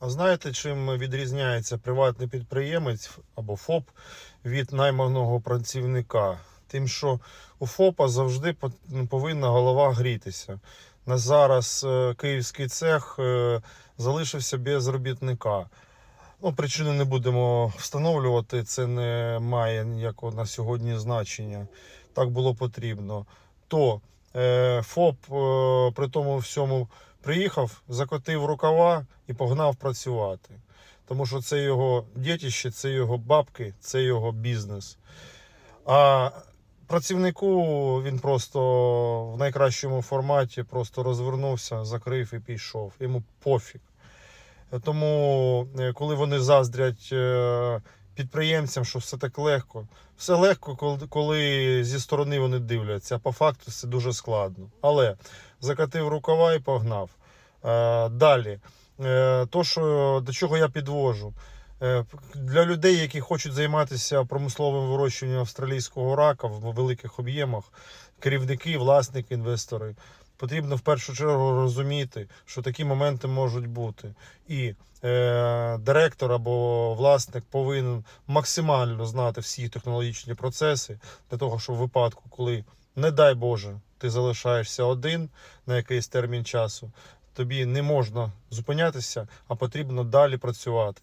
А знаєте, чим відрізняється приватний підприємець або ФОП від найманого працівника? Тим, що у ФОПа завжди повинна голова грітися. На зараз е, київський цех е, залишився без робітника. Ну, причини не будемо встановлювати, це не має ніякого на сьогодні значення. Так було потрібно. То ФОП е, при тому всьому приїхав, закотив рукава і погнав працювати. Тому що це його дітище, це його бабки, це його бізнес. А працівнику він просто в найкращому форматі просто розвернувся, закрив і пішов. Йому пофіг. Тому, е, коли вони заздрять е, підприємцям, що все так легко, все легко, коли, зі сторони вони дивляться, а по факту це дуже складно. Але закатив рукава і погнав. Е, Далі, Е, то, що, до чого я підвожу. Е, Для людей, які хочуть займатися промисловим вирощуванням австралійського рака в великих об'ємах, керівники, власники, інвестори, потрібно в першу чергу розуміти, що такі моменти можуть бути. І е, директор або власник повинен максимально знати всі технологічні процеси для того, щоб в випадку, коли, не дай Боже, ти залишаєшся один на якийсь термін часу, тобі не можна зупинятися, а потрібно далі працювати.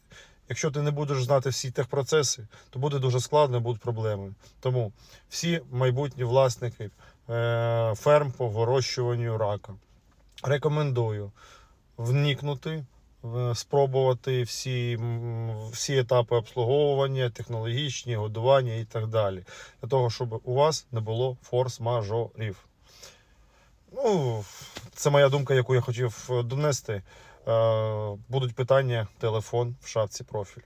Якщо ти не будеш знати всі техпроцеси, то буде дуже складно, будуть проблеми. Тому всі майбутні власники е, ферм по вирощуванню рака рекомендую вникнути, спробувати всі, всі етапи обслуговування, технологічні, годування і так далі. Для того, щоб у вас не було форс-мажорів. Ну, це моя думка, яку я хотів е, донести. Е, Будуть питання, телефон в шапці профілю.